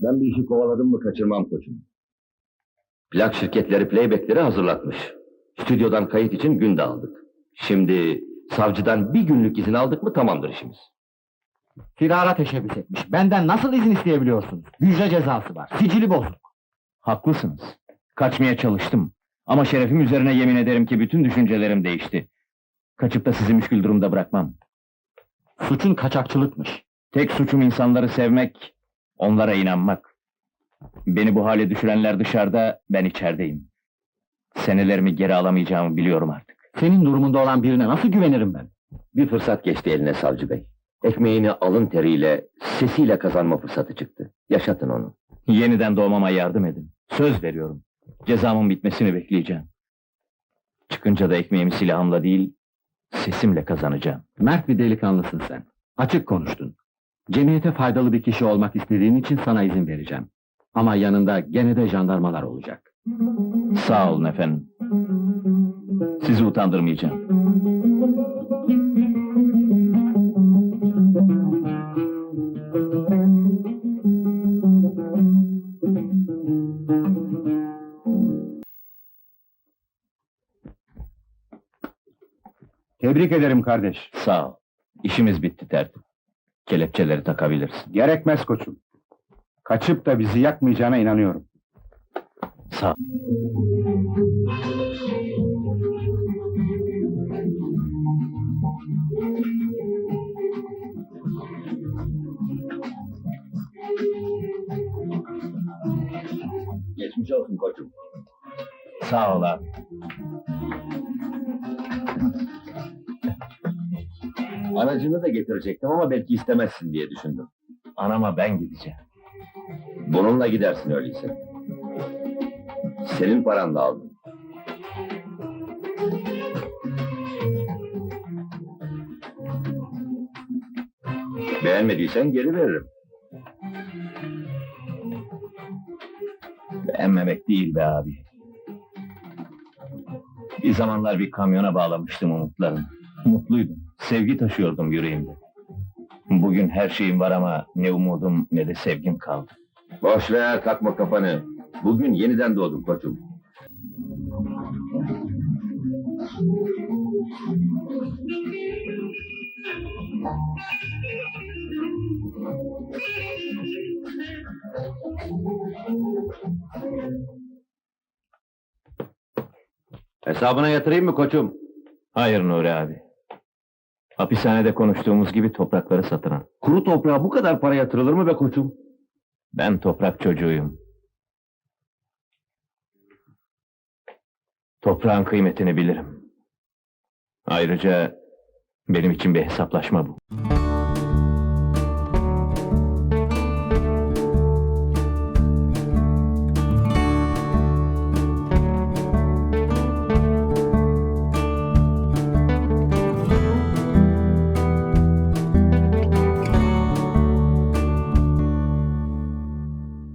Ben bir işi kovaladım mı kaçırmam koçum. Plak şirketleri playbackleri hazırlatmış. Stüdyodan kayıt için gün de aldık. Şimdi savcıdan bir günlük izin aldık mı tamamdır işimiz. Firara teşebbüs etmiş. Benden nasıl izin isteyebiliyorsunuz? Hücre cezası var. Sicili bozuk. Haklısınız. Kaçmaya çalıştım. Ama şerefim üzerine yemin ederim ki bütün düşüncelerim değişti. Kaçıp da sizi müşkül durumda bırakmam. Suçun kaçakçılıkmış. Tek suçum insanları sevmek, onlara inanmak. Beni bu hale düşürenler dışarıda, ben içerideyim. Senelerimi geri alamayacağımı biliyorum artık. Senin durumunda olan birine nasıl güvenirim ben? Bir fırsat geçti eline savcı bey. Ekmeğini alın teriyle, sesiyle kazanma fırsatı çıktı. Yaşatın onu. Yeniden doğmama yardım edin. Söz veriyorum. Cezamın bitmesini bekleyeceğim. Çıkınca da ekmeğimi silahımla değil, sesimle kazanacağım. Mert bir delikanlısın sen. Açık konuştun. Cemiyete faydalı bir kişi olmak istediğin için sana izin vereceğim. Ama yanında gene de jandarmalar olacak. Sağ olun efendim. Sizi utandırmayacağım. Tebrik ederim kardeş. Sağ ol. İşimiz bitti tertip. Kelepçeleri takabilirsin. Gerekmez koçum. Kaçıp da bizi yakmayacağına inanıyorum. Sağ Geçmiş olsun koçum. Sağ ol abi. Aracını da getirecektim ama belki istemezsin diye düşündüm. Anama ben gideceğim. Bununla gidersin öyleyse. Senin paranla aldım. Beğenmediysen geri veririm. Beğenmemek değil be abi. Bir zamanlar bir kamyona bağlamıştım umutlarımı. Mutluydum. Sevgi taşıyordum yüreğimde. Bugün her şeyim var ama ne umudum ne de sevgim kaldı. Boş ver, takma kafanı. Bugün yeniden doğdum koçum. Hesabına yatırayım mı koçum? Hayır Nuri abi. Hapishanede konuştuğumuz gibi toprakları satın al. Kuru toprağa bu kadar para yatırılır mı be koçum? Ben toprak çocuğuyum. Toprağın kıymetini bilirim. Ayrıca benim için bir hesaplaşma bu.